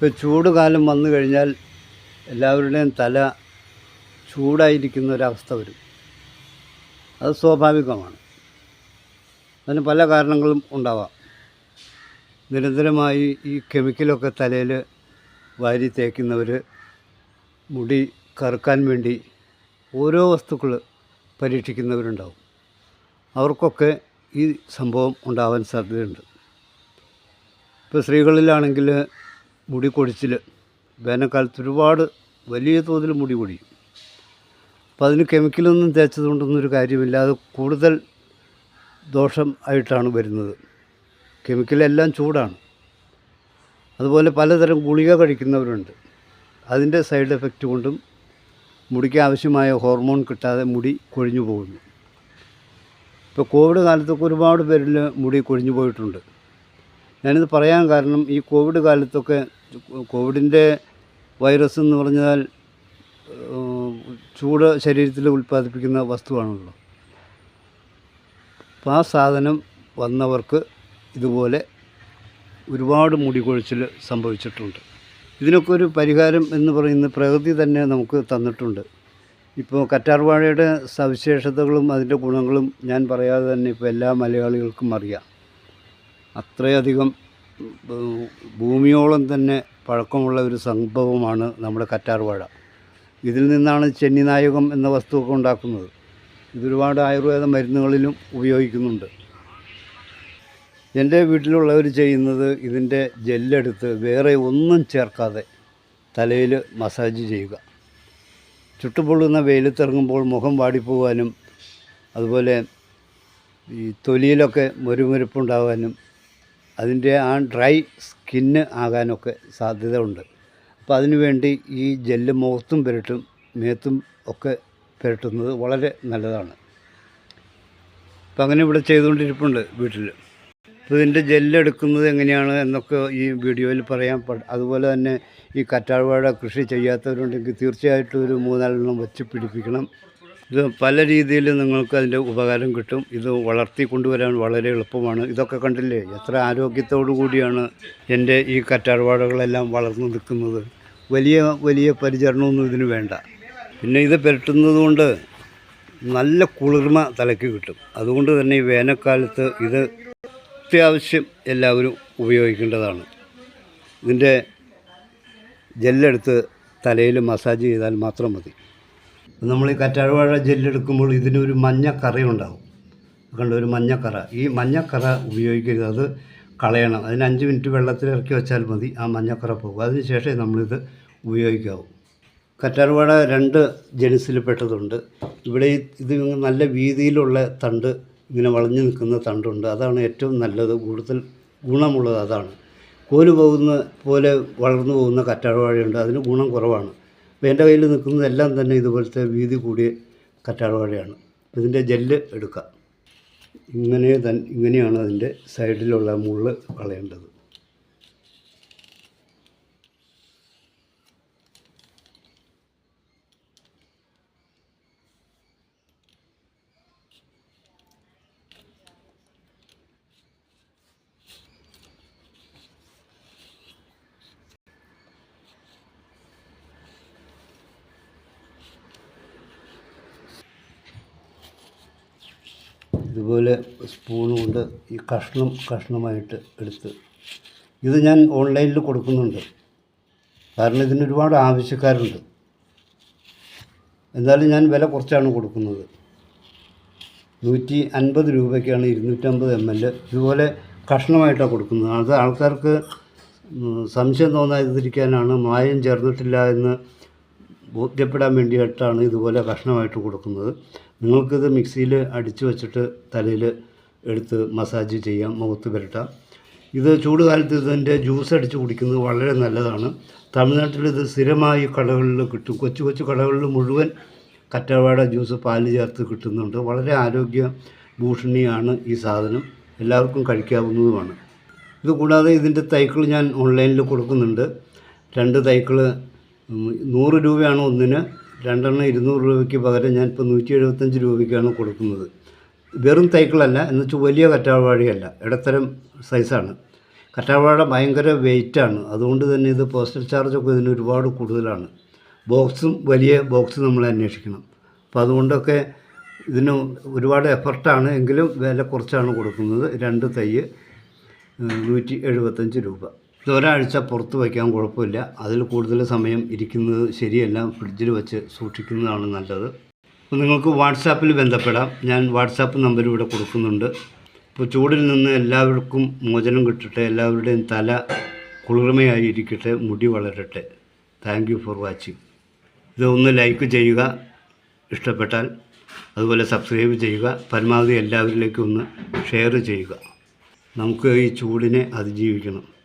ഇപ്പോൾ ചൂട് കാലം വന്നു കഴിഞ്ഞാൽ എല്ലാവരുടെയും തല ചൂടായിരിക്കുന്ന ഒരവസ്ഥ വരും. അത് സ്വാഭാവികമാണ്. അതിന് പല കാരണങ്ങളും ഉണ്ടാവാം. നിരന്തരമായി ഈ കെമിക്കലൊക്കെ തലയിൽ വാരി തേക്കുന്നവർ മുടി കറുക്കാൻ വേണ്ടി ഓരോ വസ്തുക്കൾ പരീക്ഷിക്കുന്നവരുണ്ടാവും. അവർക്കൊക്കെ ഈ സംഭവം ഉണ്ടാവാൻ സാധ്യതയുണ്ട്. ഇപ്പോൾ സ്ത്രീകളിലാണെങ്കിൽ മുടി കൊഴിച്ചിൽ വേനൽക്കാലത്ത് ഒരുപാട് വലിയ തോതിൽ മുടി കൊഴിയും അപ്പോൾ അതിന് കെമിക്കലൊന്നും തേച്ചതുകൊണ്ടൊന്നും ഒരു കാര്യമില്ല. അത് കൂടുതൽ ദോഷം ആയിട്ടാണ് വരുന്നത്. കെമിക്കലെല്ലാം ചൂടാണ്. അതുപോലെ പലതരം ഗുളിക കഴിക്കുന്നവരുണ്ട്. അതിന്റെ സൈഡ് എഫക്റ്റ് കൊണ്ടും മുടിക്ക് ആവശ്യമായ ഹോർമോൺ കിട്ടാതെ മുടി കൊഴിഞ്ഞു പോകുന്നു. ഇപ്പോൾ കോവിഡ് കാലത്തൊക്കെ ഒരുപാട് പേരിൽ മുടി കൊഴിഞ്ഞു പോയിട്ടുണ്ട്. ഞാനിത് പറയാൻ കാരണം ഈ കോവിഡ് കാലത്തൊക്കെ കോവിഡിന്റെ വൈറസ് എന്ന് പറഞ്ഞാൽ ചൂട് ശരീരത്തിൽ ഉൽപ്പാദിപ്പിക്കുന്ന വസ്തുവാണല്ലോ. അപ്പോൾ ആ സാധനം വന്നവർക്ക് ഇതുപോലെ ഒരുപാട് മുടികൊഴിച്ചിൽ സംഭവിച്ചിട്ടുണ്ട്. ഇതിനൊക്കെ ഒരു പരിഹാരം എന്ന് പറയുന്ന പ്രകൃതി തന്നെ നമുക്ക് തന്നിട്ടുണ്ട്. ഇപ്പോൾ കറ്റാർവാഴയുടെ സവിശേഷതകളും അതിന്റെ ഗുണങ്ങളും ഞാൻ പറയാതെ തന്നെ ഇപ്പോൾ എല്ലാ മലയാളികൾക്കും അറിയാം. അത്രയധികം ഭൂമിയോളം തന്നെ പഴക്കമുള്ള ഒരു സംഭവമാണ് നമ്മുടെ കറ്റാർവാഴ. ഇതിൽ നിന്നാണ് ചെന്നിനായകം എന്ന വസ്തുവൊക്കെ ഉണ്ടാക്കുന്നത്. ഇതൊരുപാട് ആയുർവേദ മരുന്നുകളിലും ഉപയോഗിക്കുന്നുണ്ട്. എന്റെ വീട്ടിലുള്ളവർ ചെയ്യുന്നത് ഇതിന്റെ ജെല്ലെടുത്ത് വേറെ ഒന്നും ചേർക്കാതെ തലയിൽ മസാജ് ചെയ്യുക. ചുട്ടുപൊള്ളുന്ന വെയിലത്തിറങ്ങുമ്പോൾ മുഖം വാടിപ്പോകാനും അതുപോലെ ഈ തൊലിയിലൊക്കെ മുരുമുരുപ്പുണ്ടാകാനും അതിന്റെ ആ ഡ്രൈ സ്കിന്ന് ആകാനൊക്കെ സാധ്യത ഉണ്ട് അപ്പോൾ അതിനു വേണ്ടി ഈ ജെല്ല് മുഖത്തും പുരട്ടും മേത്തും ഒക്കെ പുരട്ടുന്നത് വളരെ നല്ലതാണ്. അപ്പം അങ്ങനെ ഇവിടെ ചെയ്തുകൊണ്ടിരിപ്പുണ്ട് വീട്ടിൽ. അപ്പോൾ ഇതിന്റെ ജെല്ലെടുക്കുന്നത് എങ്ങനെയാണ് എന്നൊക്കെ ഈ വീഡിയോയിൽ പറയാൻ പ- അതുപോലെ തന്നെ ഈ കറ്റാർവാഴ കൃഷി ചെയ്യാത്തവരുണ്ടെങ്കിൽ തീർച്ചയായിട്ടും ഒരു മൂന്നാലെണ്ണം വെച്ച് പിടിപ്പിക്കണം. ഇത് പല രീതിയിൽ നിങ്ങൾക്ക് അതിന്റെ ഉപകാരം കിട്ടും. ഇത് വളർത്തി കൊണ്ടുവരാൻ വളരെ എളുപ്പമാണ്. ഇതൊക്കെ കണ്ടില്ലേ? എത്ര ആരോഗ്യത്തോടു കൂടിയാണ് എന്റെ ഈ കറ്റാർവാടകളെല്ലാം വളർന്നു നിൽക്കുന്നത്. വലിയ വലിയ പരിചരണമൊന്നും ഇതിന് വേണ്ട. പിന്നെ ഇത് പുരട്ടുന്നത് കൊണ്ട് നല്ല കുളിർമ തലയ്ക്ക് കിട്ടും. അതുകൊണ്ട് തന്നെ ഈ വേനൽക്കാലത്ത് ഇത് അത്യാവശ്യം എല്ലാവരും ഉപയോഗിക്കേണ്ടതാണ്. ഇതിന്റെ ജെല്ലെടുത്ത് തലയിൽ മസാജ് ചെയ്താൽ മാത്രം മതി. നമ്മൾ ഈ കറ്റാഴ്വാഴ ജെല്ലെടുക്കുമ്പോൾ ഇതിനൊരു മഞ്ഞ ഉണ്ടാവും കണ്ട ഒരു മഞ്ഞക്കറ ഈ മഞ്ഞക്കറ ഉപയോഗിക്കരുത്. അത് കളയണം. അതിന് അഞ്ച് മിനിറ്റ് വെള്ളത്തിൽ ഇറക്കി വെച്ചാൽ മതി. ആ മഞ്ഞക്കറ പോകും. അതിന് ശേഷമേ നമ്മളിത് ഉപയോഗിക്കാവൂ. കറ്റാർവാഴ രണ്ട് ജനുസിൽ പെട്ടതുണ്ട്. ഇവിടെ ഇത് നല്ല വീതിയിലുള്ള തണ്ട് ഇങ്ങനെ വളഞ്ഞു നിൽക്കുന്ന തണ്ടുണ്ട്. അതാണ് ഏറ്റവും നല്ലത്. കൂടുതൽ ഗുണമുള്ളത് അതാണ്. കോൽ പോകുന്ന പോലെ വളർന്നു പോകുന്ന കറ്റാർവാഴയുണ്ട്. അതിന് ഗുണം കുറവാണ്. അപ്പോൾ എന്റെ കയ്യിൽ നിൽക്കുന്നതെല്ലാം തന്നെ ഇതുപോലത്തെ വീതി കൂടിയ കറ്റാർവാഴയാണ്. ഇതിന്റെ ജെല്ല് എടുക്കാം. ഇങ്ങനെ തൻ ഇങ്ങനെയാണ് അതിന്റെ സൈഡിലുള്ള മുള്ള് കളയേണ്ടത് ഇതുപോലെ സ്പൂൺ കൊണ്ട് ഈ കഷ്ണം കഷ്ണമായിട്ട് എടുത്ത്. ഇത് ഞാൻ ഓൺലൈനിൽ കൊടുക്കുന്നുണ്ട്. കാരണം ഇതിന് ഒരുപാട് ആവശ്യക്കാരുണ്ട്. എന്നാലും ഞാൻ വില കുറച്ചാണ് കൊടുക്കുന്നത്. നൂറ്റി അൻപത് രൂപയ്ക്കാണ് ഇരുന്നൂറ്റമ്പത് എം എൽ ഇതുപോലെ കഷ്ണമായിട്ടാണ് കൊടുക്കുന്നത്. അത് ആൾക്കാർക്ക് സംശയം തോന്നാതിരിക്കാനാണ് മായം ചേർന്നിട്ടില്ല എന്ന് ബോധ്യപ്പെടാൻ വേണ്ടിയിട്ടാണ് ഇതുപോലെ കഷ്ണമായിട്ട് കൊടുക്കുന്നത്. നിങ്ങൾക്കിത് മിക്സിയിൽ അടിച്ചു വച്ചിട്ട് തലയിൽ എടുത്ത് മസാജ് ചെയ്യാം മുഖത്ത് പുരട്ടാം. ഇത് ചൂട് കാലത്ത് ഇതിന്റെ ജ്യൂസ് അടിച്ച് കുടിക്കുന്നത് വളരെ നല്ലതാണ്. തമിഴ്നാട്ടിൽ ഇത് സ്ഥിരമായി കടകളിൽ കിട്ടും. കൊച്ചു കൊച്ചു കടകളിൽ മുഴുവൻ കറ്റവാട ജ്യൂസ് പാൽ ചേർത്ത് കിട്ടുന്നുണ്ട്. വളരെ ആരോഗ്യ ഭൂഷണിയാണ് ഈ സാധനം. എല്ലാവർക്കും കഴിക്കാവുന്നതുമാണ്. ഇതുകൂടാതെ ഇതിന്റെ തൈക്കൾ ഞാൻ ഓൺലൈനിൽ കൊടുക്കുന്നുണ്ട്. രണ്ട് തൈക്കൾ നൂറ് രൂപയാണ് ഒന്നിന്? രണ്ടെണ്ണം ഇരുന്നൂറ് രൂപയ്ക്ക് പകരം ഞാൻ ഇപ്പോൾ നൂറ്റി എഴുപത്തഞ്ച് രൂപയ്ക്കാണ് കൊടുക്കുന്നത്. വെറും തൈക്കളല്ല എന്ന് വെച്ചാൽ വലിയ കറ്റാർവാഴയല്ല. ഇടത്തരം സൈസാണ്. കറ്റാർവാഴ ഭയങ്കര വെയിറ്റാണ്. അതുകൊണ്ട് തന്നെ ഇത് പോസ്റ്റൽ ചാർജൊക്കെ ഇതിന് ഒരുപാട് കൂടുതലാണ്. ബോക്സും വലിയ ബോക്സ് നമ്മൾ അന്വേഷിക്കണം. അപ്പോൾ അതുകൊണ്ടൊക്കെ ഇതിന് ഒരുപാട് എഫർട്ടാണ്. എങ്കിലും വില കുറച്ചാണ് കൊടുക്കുന്നത്. രണ്ട് തൈ നൂറ്റി എഴുപത്തഞ്ച് രൂപ. ഇത് ഒരാഴ്ച പുറത്ത് വയ്ക്കാൻ കുഴപ്പമില്ല. അതിൽ കൂടുതൽ സമയം ഇരിക്കുന്നത് ശരിയല്ല. ഫ്രിഡ്ജിൽ വെച്ച് സൂക്ഷിക്കുന്നതാണ് നല്ലത്. അപ്പോൾ നിങ്ങൾക്ക് വാട്സാപ്പിൽ ബന്ധപ്പെടാം. ഞാൻ വാട്സാപ്പ് നമ്പർ ഇവിടെ കൊടുക്കുന്നുണ്ട്. ഇപ്പോൾ ചൂടിൽ നിന്ന് എല്ലാവർക്കും മോചനം കിട്ടട്ടെ. എല്ലാവരുടെയും തല കുളിർമയായി ഇരിക്കട്ടെ. മുടി വളരട്ടെ. താങ്ക് യു ഫോർ വാച്ചിങ് ഇത് ഒന്ന് ലൈക്ക് ചെയ്യുക. ഇഷ്ടപ്പെട്ടാൽ അതുപോലെ സബ്സ്ക്രൈബ് ചെയ്യുക. പരമാവധി എല്ലാവരിലേക്കും ഒന്ന് ഷെയർ ചെയ്യുക. നമുക്ക് ഈ ചൂടിനെ അതിജീവിക്കണം.